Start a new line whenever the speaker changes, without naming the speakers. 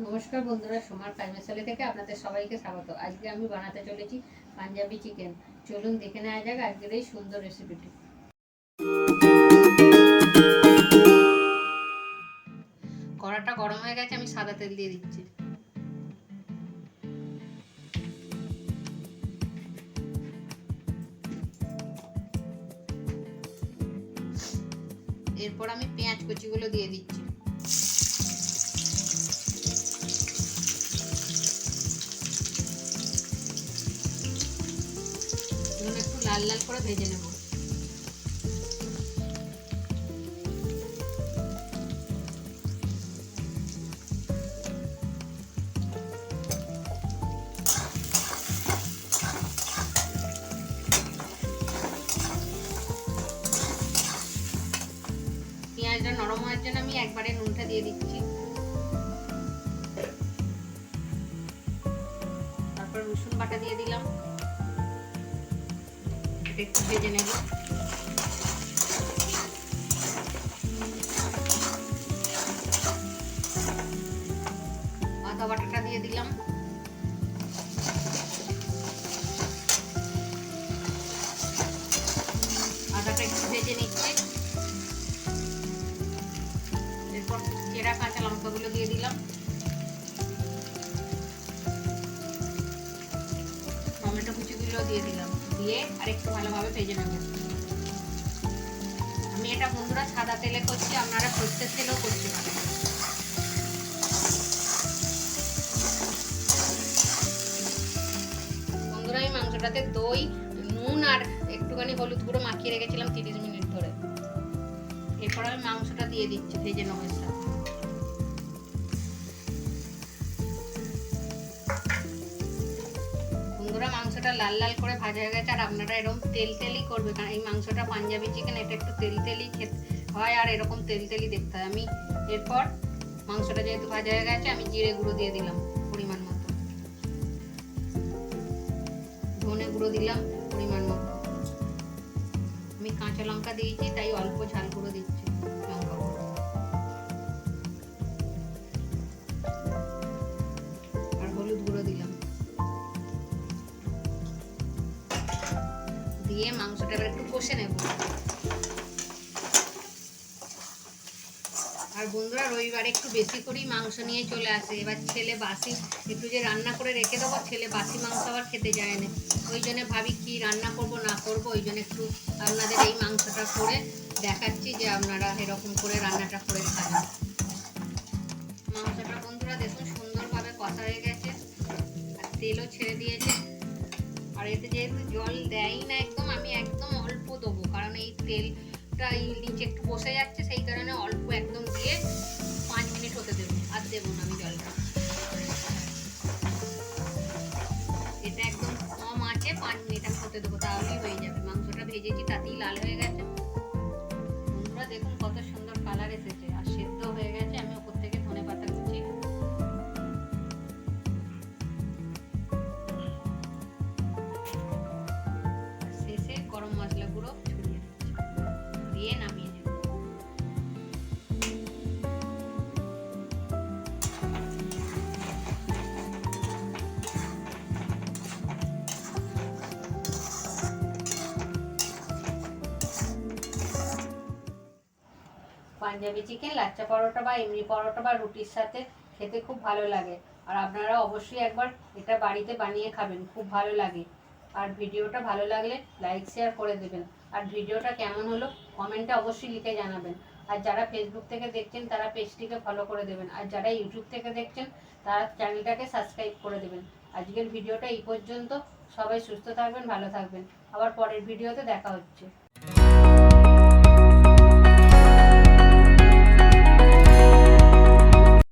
নমস্কার বন্ধুরা, সোমার কাজ থেকে আপনাদের সবাইকে স্বাগত। আজকে আমি বানাতে চলেছি পাঞ্জাবি চিকেন চলুন দেখে নেওয়া যাক আজকের এই সুন্দর রেসিপিটি কড়াটা গরম হয়ে গেছে, আমি সাদা তেল দিয়ে দিচ্ছি। এরপর আমি পেঁয়াজ কুচিগুলো দিয়ে দিচ্ছি। লাল লাল করে ভেজে নেব। পেঁয়াজটা নরম হওয়ার জন্য আমি একবারে নুনটা দিয়ে দিচ্ছি। একটু ভেজে নেব আদা বাটাটা দিয়ে দিলাম আদাটা একটু ভেজে নিচ্ছি এরপর চেরা কাঁচা লঙ্কাগুলো দিয়ে দিলাম টমেটো কুচিগুলো দিয়ে দিলাম। দিয়ে আর একটু ভালোভাবে ভেজে নেব। আমি এটা বন্ধুরা সাদা তেলে করছি, আপনারা সর্ষের তেলেও করতে পারেন। বন্ধুরা, এই মাংসটাতে দই, নুন আর একটুখানি হলুদ গুঁড়ো মাখিয়ে রেখেছিলাম তিরিশ মিনিট ধরে। এরপর আমি মাংসটা দিয়ে দিচ্ছি, ভেজে নেব সাথে। মাংসটা লাল লাল করে ভাজা হয়ে গেছে, আর আপনারা এরকম তেল তেলই করবে, কারণ এই মাংসটা পাঞ্জাবি চিকেন এটা একটু তেল তেলই খেতে হয়, আর এরকম তেল তেলই দেখতে হয়। আমি এরপর মাংসটা যেহেতু ভাজা হয়ে গেছে, আমি জিরে গুঁড়ো দিয়ে দিলাম পরিমাণ মতো। ধনে গুঁড়ো দিলাম পরিমাণ মতো। আমি কাঁচা লঙ্কা দিয়েছি, তাই অল্প ঝাল গুঁড়ো দিচ্ছি লঙ্কা গুঁড়ো দিয়ে মাংসটা এবার একটু কষে নেব। আর বন্ধুরা, রবিবার একটু বেশি করেই মাংস নিয়ে চলে আসে। এবার ছেলে বাসি, একটু যে রান্না করে রেখে দেবো, ছেলে বাসি মাংস আবার খেতে যায় না। ওই জন্য ভাবি কি রান্না করব, না করব, ওই জন্য একটু আপনাদের এই মাংসটা করে দেখাচ্ছি যে আপনারা এরকম করে রান্নাটা করে খাবেন মাংসটা বন্ধুরা দেখুন সুন্দরভাবে কষা হয়ে গেছে। আর তেলও ছেড়ে দিয়েছে। আর এতে যেহেতু জল দেয়ই না একদম, আমি একদম অল্প দেবো। কারণ এই তেলটা নিচে একটু বসে যাচ্ছে, সেই কারণে অল্প একদম দিয়ে পাঁচ মিনিট হতে দেবো। আর দেবো না আমি জলটা। এটা একদম কম আছে, পাঁচ মিনিট আমি হতে দেবো, তাহলেই হয়ে যাবে। মাংসটা ভেজেছি, তাতেই লাল হয়ে গেছে। দিয়ে পাঞ্জাবি চিকেন, লাচ্চা পরোটা বা এমনি পরোটা বা রুটির সাথে খেতে খুব ভালো লাগে। আর আপনারা অবশ্যই একবার এটা বাড়িতে বানিয়ে খাবেন, খুব ভালো লাগে। আর ভিডিওটা ভালো লাগলে লাইক, শেয়ার করে দেবেন। আর ভিডিওটা কেমন হলো কমেন্টে অবশ্যই লিখে জানাবেন। আর যারা ফেসবুক থেকে দেখছেন, তারা পেজটিকে ফলো করে দেবেন। আর যারা ইউটিউব থেকে দেখছেন, তারা চ্যানেলটাকে সাবস্ক্রাইব করে দেবেন। আজকের ভিডিওটা এই পর্যন্ত। সবাই সুস্থ থাকবেন, ভালো থাকবেন। আবার পরের ভিডিওতে দেখা হচ্ছে।